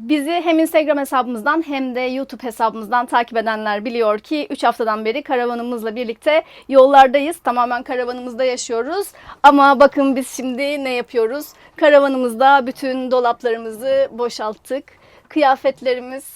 Bizi hem Instagram hesabımızdan hem de YouTube hesabımızdan takip edenler biliyor ki 3 haftadan beri karavanımızla birlikte yollardayız. Tamamen karavanımızda yaşıyoruz. Ama bakın biz şimdi ne yapıyoruz? Karavanımızda bütün dolaplarımızı boşalttık. Kıyafetlerimiz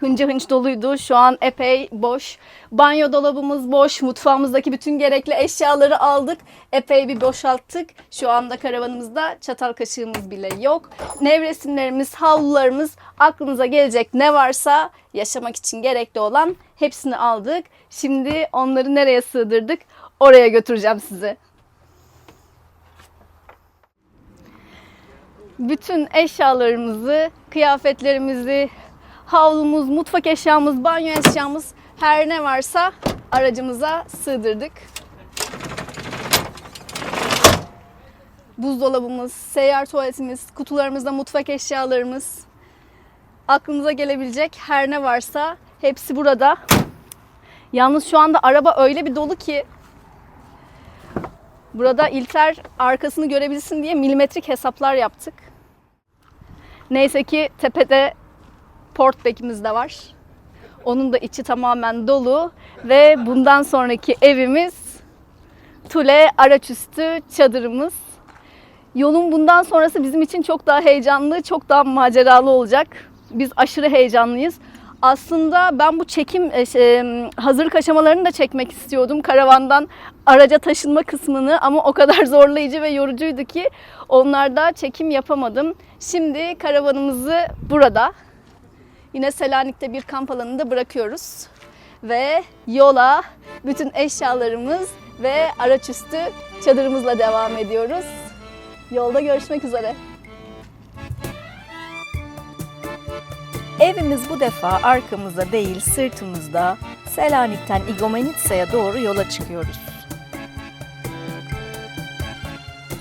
hınca hınç doluydu. Şu an epey boş. Banyo dolabımız boş. Mutfağımızdaki bütün gerekli eşyaları aldık. Epey bir boşalttık. Şu anda karavanımızda çatal kaşığımız bile yok. Nevresimlerimiz, havlularımız, aklınıza gelecek ne varsa yaşamak için gerekli olan hepsini aldık. Şimdi onları nereye sığdırdık? Oraya götüreceğim sizi. bütün eşyalarımızı, kıyafetlerimizi, havlumuz, mutfak eşyamız, banyo eşyamız her ne varsa aracımıza sığdırdık. Buzdolabımız, seyyar tuvaletimiz, kutularımızda mutfak eşyalarımız, aklınıza gelebilecek her ne varsa hepsi burada. Yalnız şu anda araba öyle bir dolu ki Burada İlter arkasını görebilsin diye milimetrik hesaplar yaptık. Neyse ki tepede portback'imiz de var. Onun da içi tamamen dolu ve bundan sonraki evimiz Tule araçüstü çadırımız. Yolun bundan sonrası bizim için çok daha heyecanlı, çok daha maceralı olacak. Biz aşırı heyecanlıyız. Aslında ben bu çekim e, şey, hazırlık aşamalarını da çekmek istiyordum karavandan araca taşınma kısmını ama o kadar zorlayıcı ve yorucuydu ki onlarda çekim yapamadım. Şimdi karavanımızı burada yine Selanik'te bir kamp alanında bırakıyoruz ve yola bütün eşyalarımız ve araçüstü çadırımızla devam ediyoruz. Yolda görüşmek üzere. Evimiz bu defa arkamızda değil sırtımızda Selanik'ten Igomenitsa'ya doğru yola çıkıyoruz.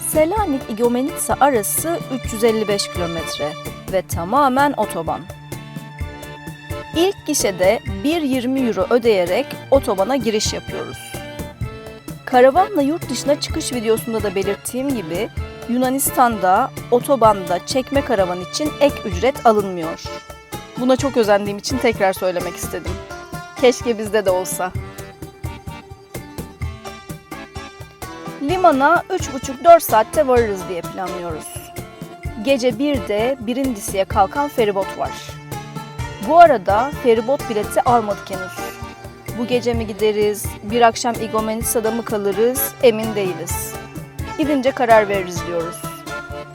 Selanik Igomenitsa arası 355 kilometre ve tamamen otoban. İlk gişede 1.20 euro ödeyerek otobana giriş yapıyoruz. Karavanla yurt dışına çıkış videosunda da belirttiğim gibi Yunanistan'da otobanda çekme karavan için ek ücret alınmıyor. Buna çok özendiğim için tekrar söylemek istedim. Keşke bizde de olsa. Limana 3,5-4 saatte varırız diye planlıyoruz. Gece 1'de Brindisi'ye kalkan feribot var. Bu arada feribot bileti almadık henüz. Bu gece mi gideriz, bir akşam Igomenitsa'da mı kalırız emin değiliz. Gidince karar veririz diyoruz.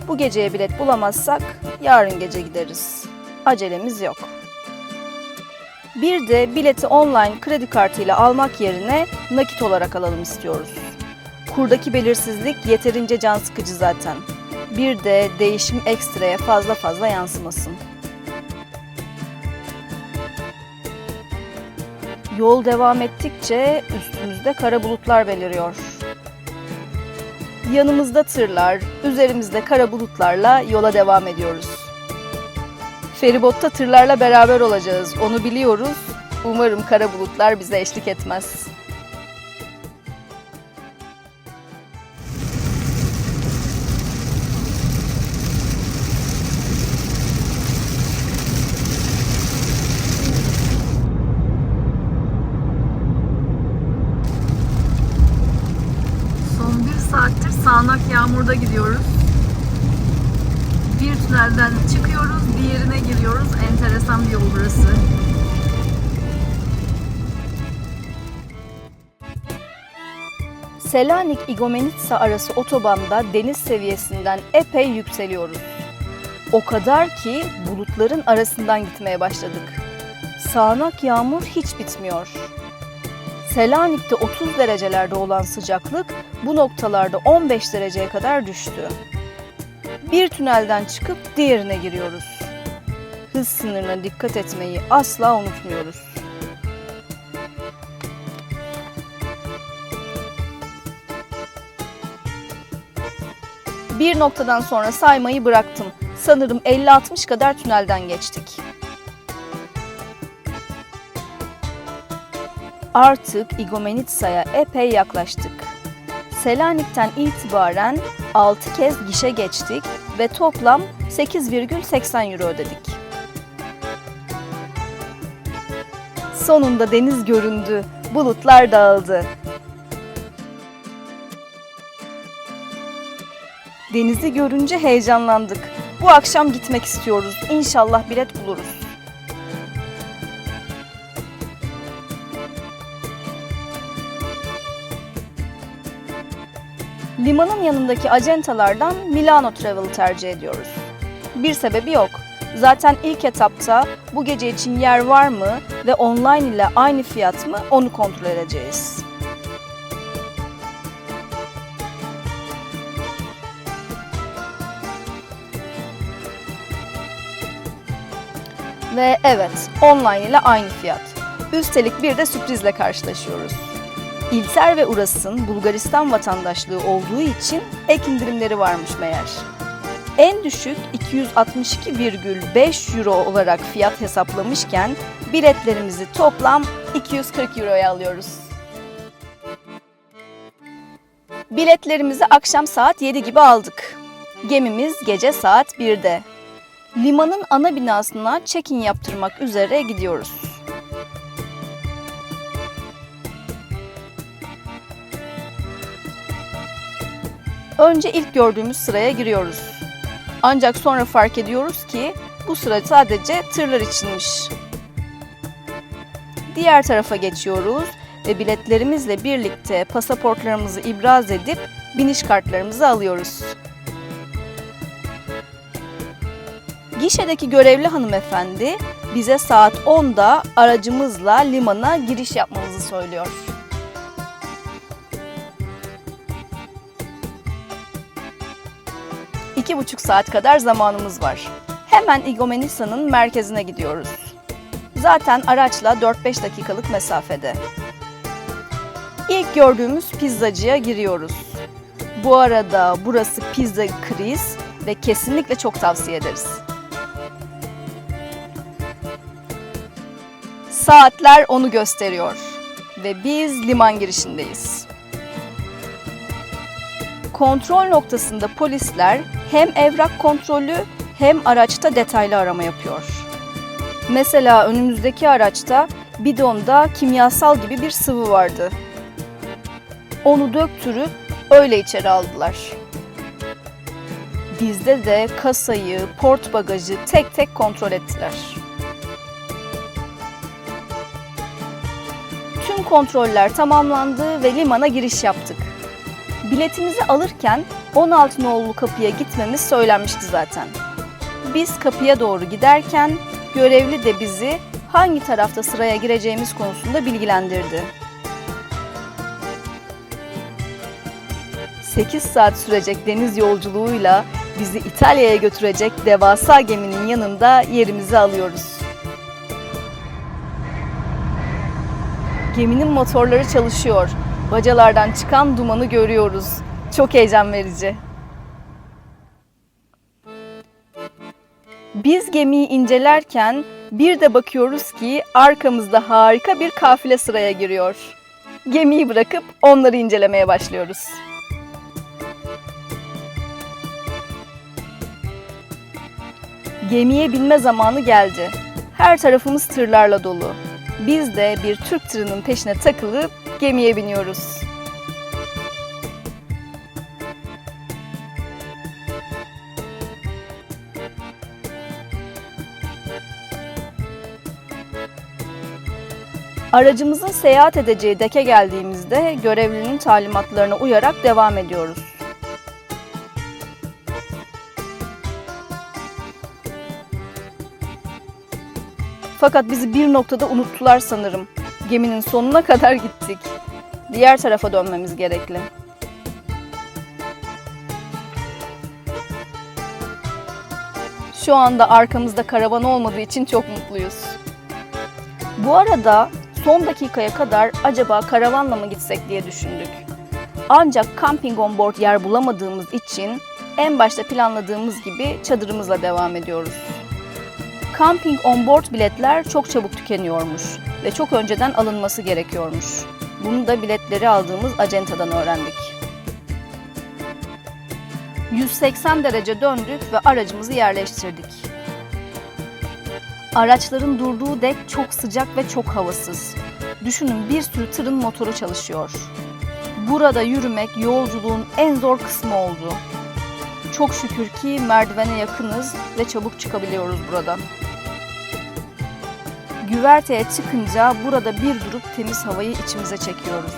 Bu geceye bilet bulamazsak yarın gece gideriz acelemiz yok. Bir de bileti online kredi kartıyla almak yerine nakit olarak alalım istiyoruz. Kurdaki belirsizlik yeterince can sıkıcı zaten. Bir de değişim ekstraya fazla fazla yansımasın. Yol devam ettikçe üstümüzde kara bulutlar beliriyor. Yanımızda tırlar, üzerimizde kara bulutlarla yola devam ediyoruz. Feribotta tırlarla beraber olacağız. Onu biliyoruz. Umarım kara bulutlar bize eşlik etmez. Selanik Igomenitsa arası otobanda deniz seviyesinden epey yükseliyoruz. O kadar ki bulutların arasından gitmeye başladık. Sağanak yağmur hiç bitmiyor. Selanik'te 30 derecelerde olan sıcaklık bu noktalarda 15 dereceye kadar düştü. Bir tünelden çıkıp diğerine giriyoruz. Hız sınırına dikkat etmeyi asla unutmuyoruz. Bir noktadan sonra saymayı bıraktım. Sanırım 50-60 kadar tünelden geçtik. Artık Igomenitsa'ya epey yaklaştık. Selanik'ten itibaren 6 kez gişe geçtik ve toplam 8,80 euro ödedik. Sonunda deniz göründü, bulutlar dağıldı. Denizi görünce heyecanlandık. Bu akşam gitmek istiyoruz. İnşallah bilet buluruz. Limanın yanındaki acentalardan Milano Travel'ı tercih ediyoruz. Bir sebebi yok. Zaten ilk etapta bu gece için yer var mı ve online ile aynı fiyat mı onu kontrol edeceğiz. Ve evet, online ile aynı fiyat. Üstelik bir de sürprizle karşılaşıyoruz. İlter ve Uras'ın Bulgaristan vatandaşlığı olduğu için ek indirimleri varmış meğer. En düşük 262,5 euro olarak fiyat hesaplamışken biletlerimizi toplam 240 euroya alıyoruz. Biletlerimizi akşam saat 7 gibi aldık. Gemimiz gece saat 1'de. Limanın ana binasına check-in yaptırmak üzere gidiyoruz. Önce ilk gördüğümüz sıraya giriyoruz. Ancak sonra fark ediyoruz ki bu sıra sadece tırlar içinmiş. Diğer tarafa geçiyoruz ve biletlerimizle birlikte pasaportlarımızı ibraz edip biniş kartlarımızı alıyoruz. Gişedeki görevli hanımefendi bize saat 10'da aracımızla limana giriş yapmamızı söylüyor. İki buçuk saat kadar zamanımız var. Hemen Igomenitsa'nın merkezine gidiyoruz. Zaten araçla 4-5 dakikalık mesafede. İlk gördüğümüz pizzacıya giriyoruz. Bu arada burası Pizza Kriz ve kesinlikle çok tavsiye ederiz. Saatler onu gösteriyor ve biz liman girişindeyiz. Kontrol noktasında polisler hem evrak kontrolü hem araçta detaylı arama yapıyor. Mesela önümüzdeki araçta bidonda kimyasal gibi bir sıvı vardı. Onu döktürüp öyle içeri aldılar. Bizde de kasayı, port bagajı tek tek kontrol ettiler. Kontroller tamamlandı ve limana giriş yaptık. Biletimizi alırken 16 nolu kapıya gitmemiz söylenmişti zaten. Biz kapıya doğru giderken görevli de bizi hangi tarafta sıraya gireceğimiz konusunda bilgilendirdi. 8 saat sürecek deniz yolculuğuyla bizi İtalya'ya götürecek devasa geminin yanında yerimizi alıyoruz. Geminin motorları çalışıyor. Bacalardan çıkan dumanı görüyoruz. Çok heyecan verici. Biz gemiyi incelerken bir de bakıyoruz ki arkamızda harika bir kafile sıraya giriyor. Gemiyi bırakıp onları incelemeye başlıyoruz. Gemiye binme zamanı geldi. Her tarafımız tırlarla dolu. Biz de bir Türk tırının peşine takılıp gemiye biniyoruz. Aracımızın seyahat edeceği deke geldiğimizde görevlinin talimatlarına uyarak devam ediyoruz. Fakat bizi bir noktada unuttular sanırım. Geminin sonuna kadar gittik. Diğer tarafa dönmemiz gerekli. Şu anda arkamızda karavan olmadığı için çok mutluyuz. Bu arada son dakikaya kadar acaba karavanla mı gitsek diye düşündük. Ancak camping on board yer bulamadığımız için en başta planladığımız gibi çadırımızla devam ediyoruz. Camping on board biletler çok çabuk tükeniyormuş ve çok önceden alınması gerekiyormuş. Bunu da biletleri aldığımız acentadan öğrendik. 180 derece döndük ve aracımızı yerleştirdik. Araçların durduğu dek çok sıcak ve çok havasız. Düşünün bir sürü tırın motoru çalışıyor. Burada yürümek yolculuğun en zor kısmı oldu. Çok şükür ki merdivene yakınız ve çabuk çıkabiliyoruz buradan. Güverteye çıkınca burada bir durup temiz havayı içimize çekiyoruz.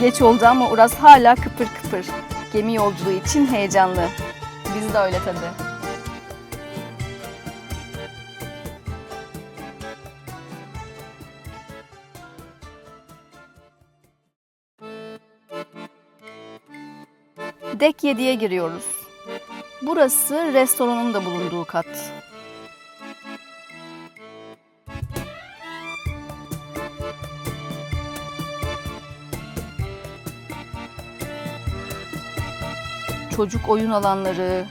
Geç oldu ama Uras hala kıpır kıpır. Gemi yolculuğu için heyecanlı. Biz de öyle tabii. Dek 7'ye giriyoruz. Burası restoranın da bulunduğu kat. Çocuk oyun alanları,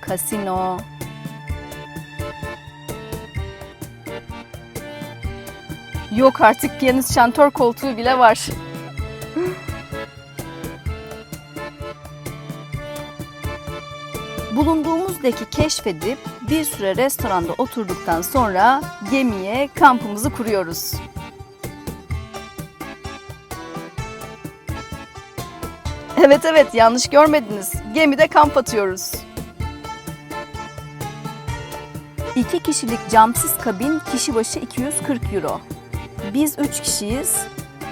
kasino, Yok artık piyanist şantör koltuğu bile var. Bulunduğumuz deki keşfedip bir süre restoranda oturduktan sonra gemiye kampımızı kuruyoruz. Evet evet yanlış görmediniz. Gemide kamp atıyoruz. İki kişilik camsız kabin kişi başı 240 euro. Biz üç kişiyiz.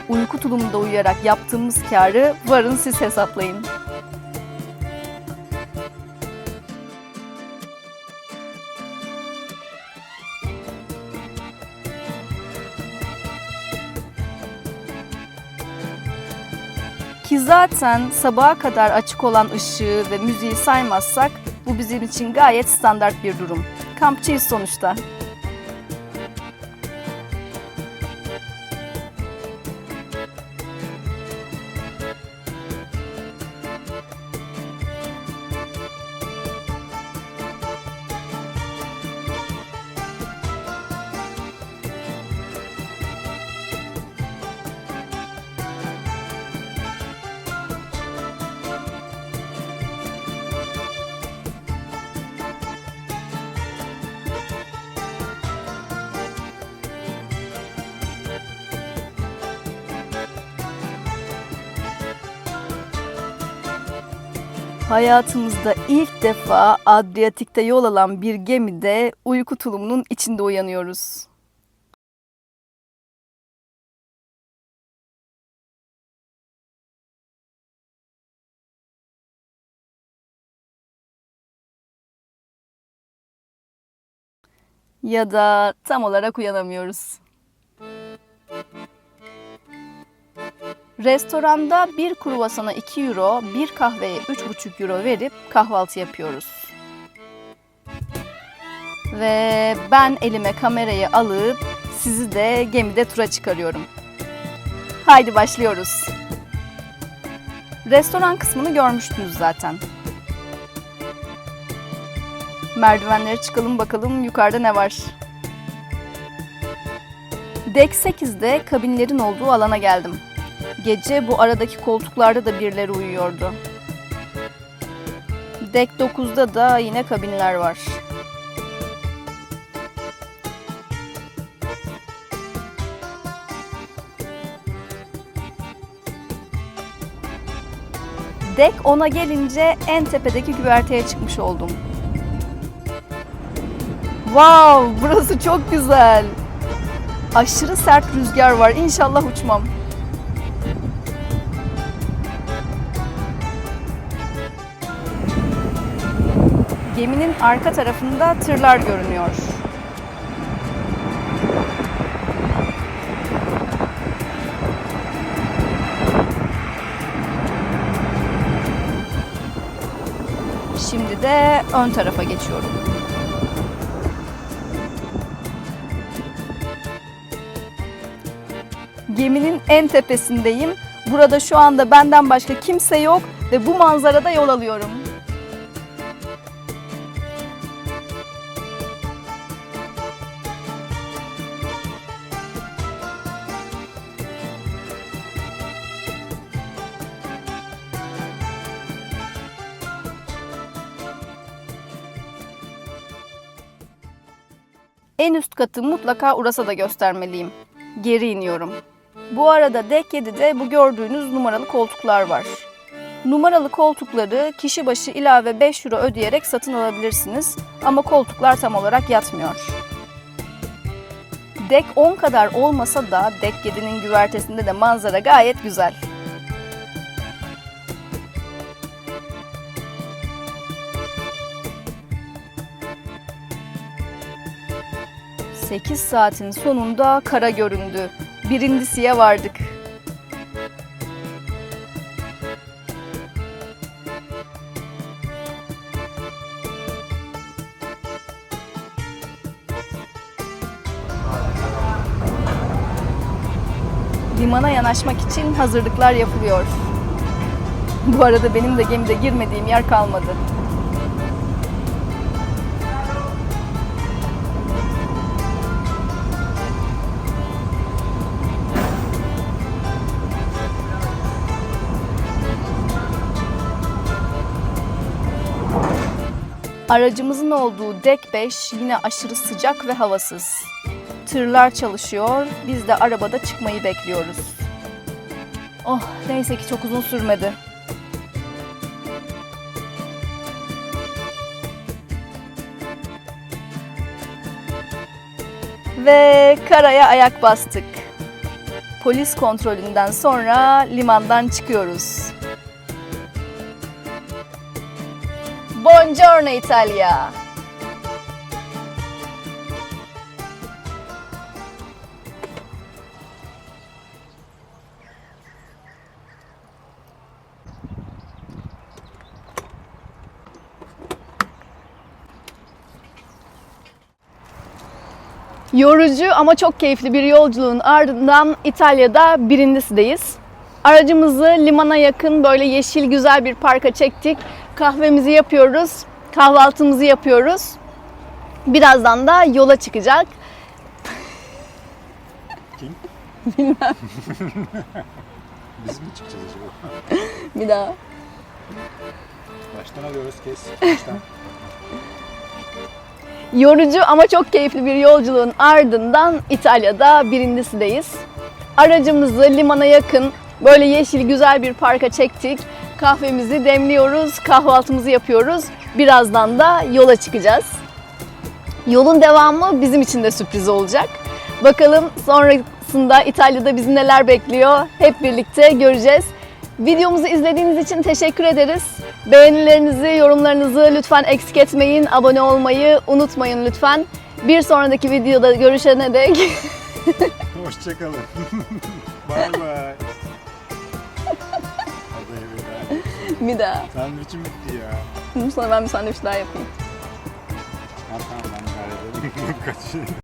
Uyku tulumunda uyuyarak yaptığımız karı varın siz hesaplayın. Ki zaten sabaha kadar açık olan ışığı ve müziği saymazsak bu bizim için gayet standart bir durum. Kampçıyız sonuçta. Hayatımızda ilk defa Adriyatik'te yol alan bir gemide uyku tulumunun içinde uyanıyoruz. Ya da tam olarak uyanamıyoruz. Restoranda bir kruvasana 2 euro, bir kahveye 3,5 euro verip kahvaltı yapıyoruz. Ve ben elime kamerayı alıp sizi de gemide tura çıkarıyorum. Haydi başlıyoruz. Restoran kısmını görmüştünüz zaten. Merdivenlere çıkalım bakalım yukarıda ne var. Dek 8'de kabinlerin olduğu alana geldim. Gece bu aradaki koltuklarda da birileri uyuyordu. Dek 9'da da yine kabinler var. Dek 10'a gelince en tepedeki güverteye çıkmış oldum. Wow, burası çok güzel. Aşırı sert rüzgar var. İnşallah uçmam. Geminin arka tarafında tırlar görünüyor. Şimdi de ön tarafa geçiyorum. Geminin en tepesindeyim. Burada şu anda benden başka kimse yok ve bu manzarada yol alıyorum. En üst katı mutlaka Uras'a da göstermeliyim. Geri iniyorum. Bu arada Dek 7'de bu gördüğünüz numaralı koltuklar var. Numaralı koltukları kişi başı ilave 5 euro ödeyerek satın alabilirsiniz ama koltuklar tam olarak yatmıyor. Dek 10 kadar olmasa da Dek 7'nin güvertesinde de manzara gayet güzel. Sekiz saatin sonunda kara göründü. Birincisiye vardık. Limana yanaşmak için hazırlıklar yapılıyor. Bu arada benim de gemide girmediğim yer kalmadı. Aracımızın olduğu dek 5 yine aşırı sıcak ve havasız. Tırlar çalışıyor, biz de arabada çıkmayı bekliyoruz. Oh, neyse ki çok uzun sürmedi. Ve karaya ayak bastık. Polis kontrolünden sonra limandan çıkıyoruz. Buongiorno Italia. Yorucu ama çok keyifli bir yolculuğun ardından İtalya'da Brindisi'deyiz. Aracımızı limana yakın böyle yeşil güzel bir parka çektik. Kahvemizi yapıyoruz, kahvaltımızı yapıyoruz. Birazdan da yola çıkacak. Biz mi çıkacağız acaba? Bir daha. Baştan alıyoruz kes. Baştan. Yorucu ama çok keyifli bir yolculuğun ardından İtalya'da Brindisi'deyiz. Aracımızı limana yakın böyle yeşil güzel bir parka çektik. Kahvemizi demliyoruz, kahvaltımızı yapıyoruz. Birazdan da yola çıkacağız. Yolun devamı bizim için de sürpriz olacak. Bakalım sonrasında İtalya'da bizi neler bekliyor hep birlikte göreceğiz. Videomuzu izlediğiniz için teşekkür ederiz. Beğenilerinizi, yorumlarınızı lütfen eksik etmeyin. Abone olmayı unutmayın lütfen. Bir sonraki videoda görüşene dek Hoşçakalın. bay bay. Bir daha. Sandviçim bitti ya. Sonra ben bir sandviç daha yapayım. Ha, tamam ben hallederim. Kaçıyorum.